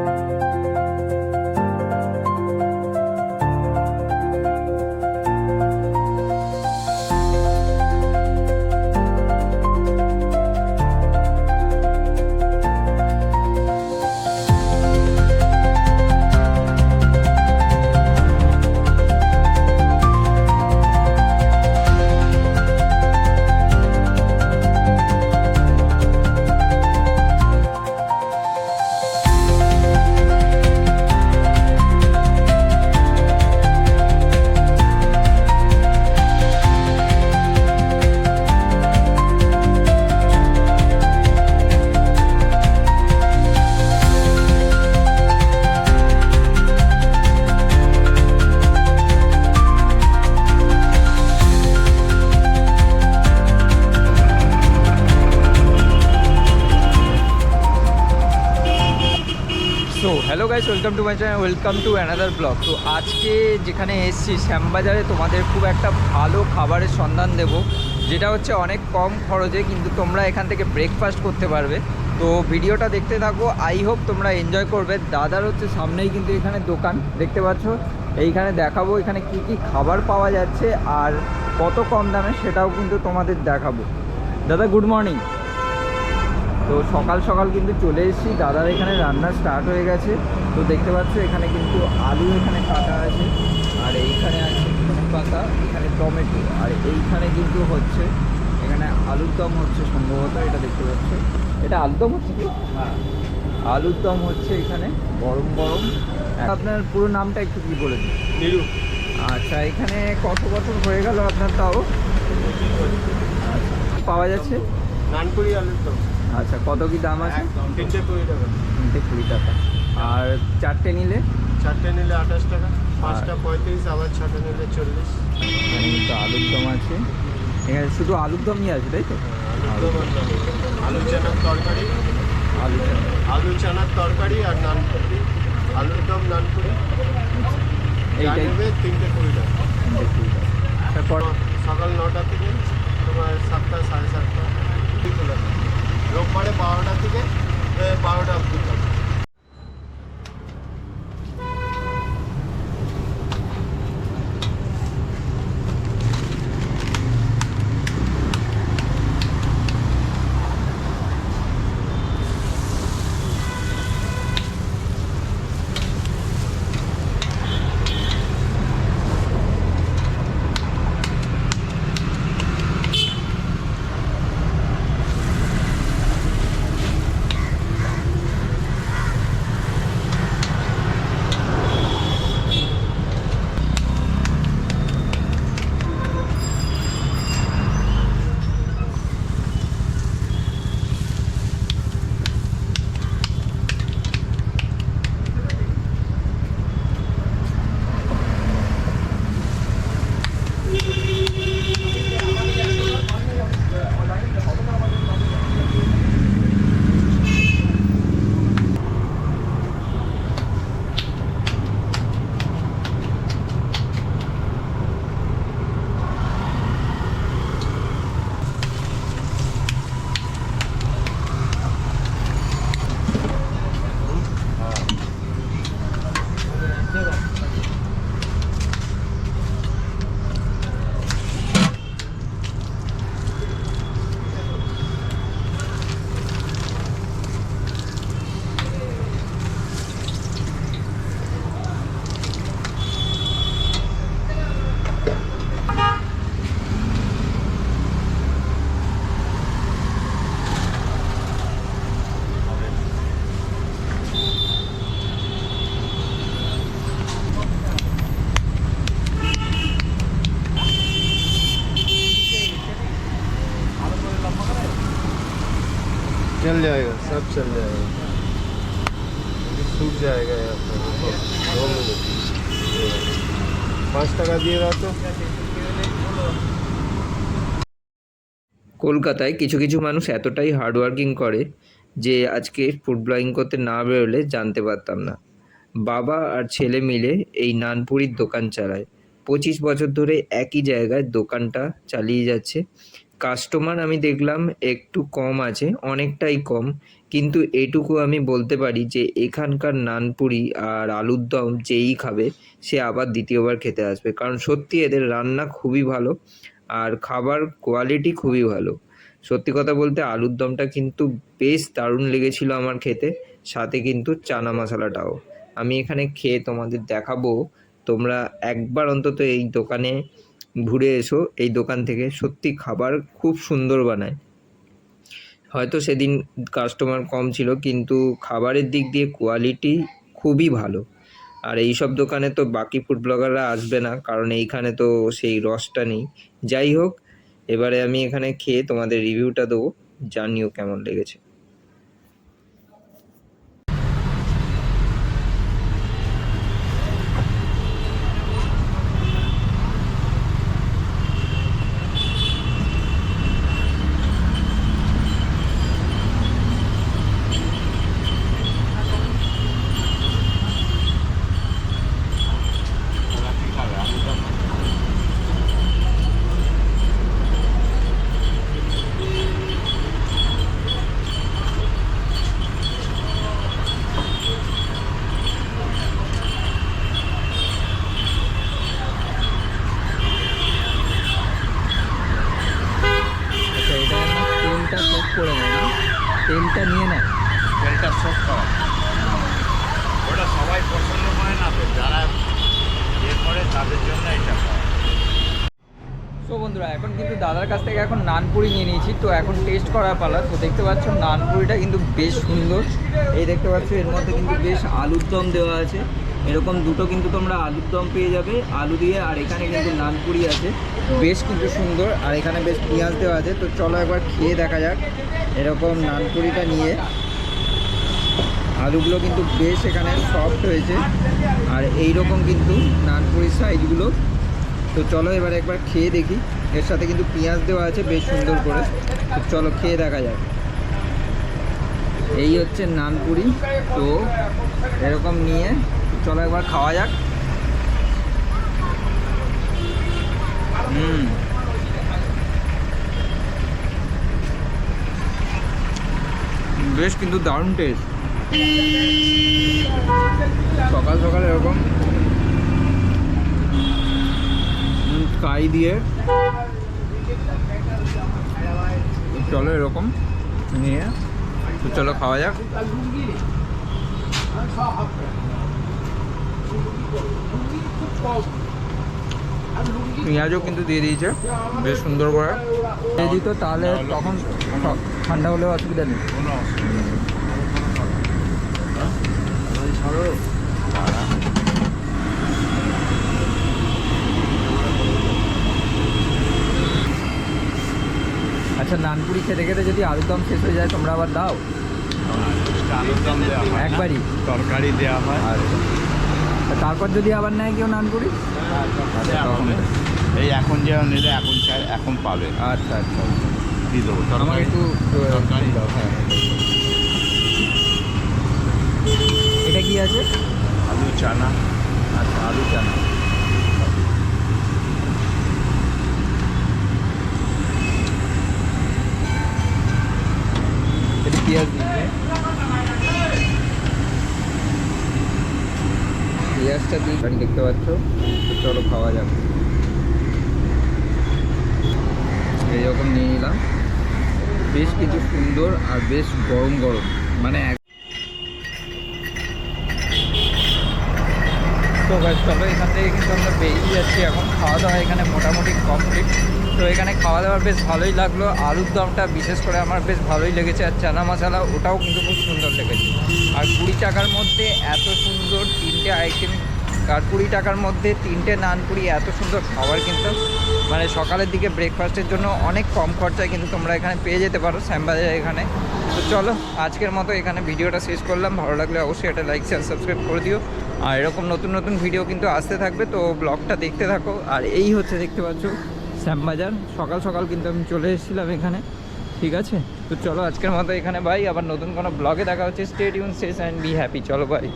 So hello guys welcome to my channel welcome to another blog তো আজকে যেখানে এসছি, শ্যামবাজারে তোমাদের খুব একটা ভালো খাবারের সন্ধান দেব, যেটা হচ্ছে অনেক কম খরচে, কিন্তু তোমরা এখান থেকে ব্রেকফাস্ট করতে পারবে। তো ভিডিওটা দেখতে থাকো আই হোপ তোমরা এনজয় করবে। দাদার হচ্ছে সামনেই কিন্তু এখানে দোকান, দেখতে পাচ্ছ? এইখানে দেখাবো এখানে কি কি খাবার পাওয়া যাচ্ছে আর কত কম দামে সেটাও কিন্তু তোমাদের দেখাবো। দাদা গুড মর্নিং তো সকাল সকাল কিন্তু চলে এসেছি। দাদার এখানে রান্না স্টার্ট হয়ে গেছে। তো দেখতে পাচ্ছ এখানে কিন্তু আলু এখানে কাটা আছে আর এইখানে আছে পাতা এখানে টমেটো আর এইখানে কিন্তু হচ্ছে এখানে আলুর দম হচ্ছে সম্ভবত এটা দেখতে পাচ্ছ। এটা আলুর দম হচ্ছে কি? হ্যাঁ। আলুর দম হচ্ছে এখানে গরম গরম। আপনার পুরো নামটা একটু কি বলে দিন? নিরু। আচ্ছা এখানে কত বছর হয়ে গেল আপনার তাও? আচ্ছা পাওয়া যাচ্ছে? নানপুরি আলুর দম। আচ্ছা কত কি দাম আছে? তিনটে কুড়ি টাকা। তিনটে কুড়ি টাকা। আর চারটে নিলে? চারটে নিলে আঠাশ টাকা পাঁচটা পঁয়ত্রিশ আবার ছটা নিলে চল্লিশ। আলুর দম আছে। এখানে শুধু আলুর দমই আছে তাই তো? আর আলু চানার তরকারি। আলু। আলু চানার তরকারি আর নানপুরি আলুর দম নানপুরি যা এইটাই। নেবে তিনটে কুড়ি টাকা। তিনটে কুড়ি টাকা। তারপর? সকাল নটা থেকে তোমার সাতটা সাড়ে সাতটা। খোলা। রোববারে বারোটা থেকে বারোটা অবধি चल जाएगा सब चल जाएगा अभी सूख जाएगा यहाँ पर दो मिनट पाँच टका दिएगा तो কলকাতায় কিছু কিছু মানুষ এতটাই হার্ডওয়ার্কিং করে যে আজকে ফুড ব্লগিং করতে না বেরোলে জানতে পারতাম না বাবা আর ছেলে মিলে এই নানপুরির দোকান চালায় পঁচিশ বছর ধরে একই জায়গায় দোকানটা চালিয়ে যাচ্ছে কাস্টমার আমি দেখলাম একটু কম আছে, অনেকটাই কম। কিন্তু এটুকু আমি বলতে পারি যে, এখানকার নানপুরি আর আলুর দম যেই খাবে, সে আবার দ্বিতীয়বার খেতে আসবে। কারণ সত্যি এদের রান্না খুবই ভালো আর খাবার কোয়ালিটি খুবই ভালো। সত্যি কথা বলতে আলুর দমটা কিন্তু বেশ দারুণ লেগেছিল আমার খেতে, সাথে কিন্তু চানা মশলাটাও। আমি এখানে খেয়ে তোমাদের দেখাবো, তোমরা একবার অন্তত এই দোকানে ঘুরে এসো, এই দোকান থেকে। সত্যি খাবার খুব সুন্দর বানায়। হয়তো সেদিন কাস্টমার কম ছিল, কিন্তু খাবারের দিক দিয়ে কোয়ালিটি খুবই ভালো। আর এই সব দোকানে তো বাকি ফুড ব্লগাররা আসবে না, কারণ এইখানে তো সেই রসটা নেই। যাই হোক, এবারে আমি এখানে খেয়ে তোমাদের রিভিউটা দেবো, জানিও কেমন লেগেছে আচ্ছা এটা তেলটা সোপ করে নেয় না। তেলটা নিয়ে নেয়। তেলটা সব খাওয়া ওটা সবাই পছন্দ করে না তো, যারা ইয়ে করে তাদের জন্য এটা তো বন্ধুরা, এখন কিন্তু দাদার কাছ থেকে এখন নানপুরি নিয়ে নিয়েছি। তো এখন টেস্ট করার পালা। তো দেখতে পাচ্ছ নানপুরিটা কিন্তু বেশ সুন্দর। এই দেখতে পাচ্ছ, এর মধ্যে কিন্তু বেশ আলুর দম দেওয়া আছে। এরকম দুটো কিন্তু তোমরা আলুর দম পেয়ে যাবে, আলু দিয়ে, আর এখানে কিন্তু নানপুরি আছে। বেশ কিন্তু সুন্দর, আর এখানে বেশ পেঁয়াজ দেওয়া আছে। তো চলো একবার খেয়ে দেখা যাক, এরকম নানপুরিটা নিয়ে। আলুগুলো কিন্তু বেশ এখানে সফট হয়েছে। আর এই রকম কিন্তু নানপুরির সাইজগুলো তো চলো এবার একবার খেয়ে দেখি। এর সাথে কিন্তু পেঁয়াজ দেওয়া আছে, বেশ সুন্দর করে। তো চলো খেয়ে দেখা যাক। এই হচ্ছে নানপুরি। তো এরকম নিয়ে চলো একবার খাওয়া যাক। হুম। বেশ কিন্তু দারুণ টেস্ট সকাল সকাল এরকম কাই দিয়ে চলো এরকম নিয়ে তো চলো খাওয়া যাক পেঁয়াজও কিন্তু দিয়ে দিয়েছে বেশ সুন্দর করে দিয়ে দিত তাহলে তখন ঠান্ডা হলেও অসুবিধা নেই কোনো অসুবিধা নেই। হ্যাঁ? ছাড়ো। আচ্ছা নানপুরি খেতে খেতে যদি আলুদম শেষ হয়ে যায় তোমরা আবার দাও। আর আলুর দম দেওয়া হয় একবারই? তরকারি দেওয়া হয়। তা তারপর যদি আবার নেয় কেউ নানপুরি? তখন এই এখন যেমন নিলে এখন চাই এখন পাবে। আচ্ছা আচ্ছা। দিয়ে দেবো। তরকারি একটু তরকারি। দাও হ্যাঁ। এটা কি আছে? আলু চানা। আচ্ছা আলু চানা এটা পেঁয়াজ দিচ্ছে পেঁয়াজটা দেখতে পাচ্ছ চলো খাওয়া যাক। এইরকম নিয়ে নিলাম। বেশ কিছু সুন্দর আর বেশ গরম গরম মানে তো চলো এখান থেকে কিন্তু আমরা বেরিয়ে যাচ্ছি এখন। খাওয়া দাওয়া এখানে মোটামুটি কমপ্লিট তো এখানে খাওয়া দাওয়ার বেশ ভালোই লাগল। আলুর দমটা বিশেষ করে আমার বেশ ভালোই লেগেছে। আর চানা মশলা, ওটাও কিন্তু খুব সুন্দর লেগেছে। আর কুড়ি টাকার মধ্যে এত সুন্দর তিনটে আইটেম আর কুড়ি টাকার মধ্যে তিনটে নানপুরি এত সুন্দর খাবার কিন্তু। মানে সকালের দিকে ব্রেকফাস্টের জন্য অনেক কম খরচায় কিন্তু তোমরা এখানে পেয়ে যেতে পারো শ্যামবাজার এখানে। তো চলো, আজকের মতো এখানে ভিডিওটা শেষ করলাম। ভালো লাগলে অবশ্যই একটা লাইক শেয়ার সাবস্ক্রাইব করে দিও। আর এরকম নতুন নতুন ভিডিও কিন্তু আসতে থাকবে, তো ব্লগটা দেখতে থাকো। আর এই হচ্ছে দেখতে পাচ্ছ শ্যামবাজার। সকাল সকাল কিন্তু আমি চলে এসেছিলাম এখানে। ঠিক আছে? তো চলো আজকের মতো এখানে বাই আবার নতুন কোনো ব্লগে দেখা হচ্ছে। স্টেট ইউন শেষ অ্যান্ড বি হ্যাপি চলো বাই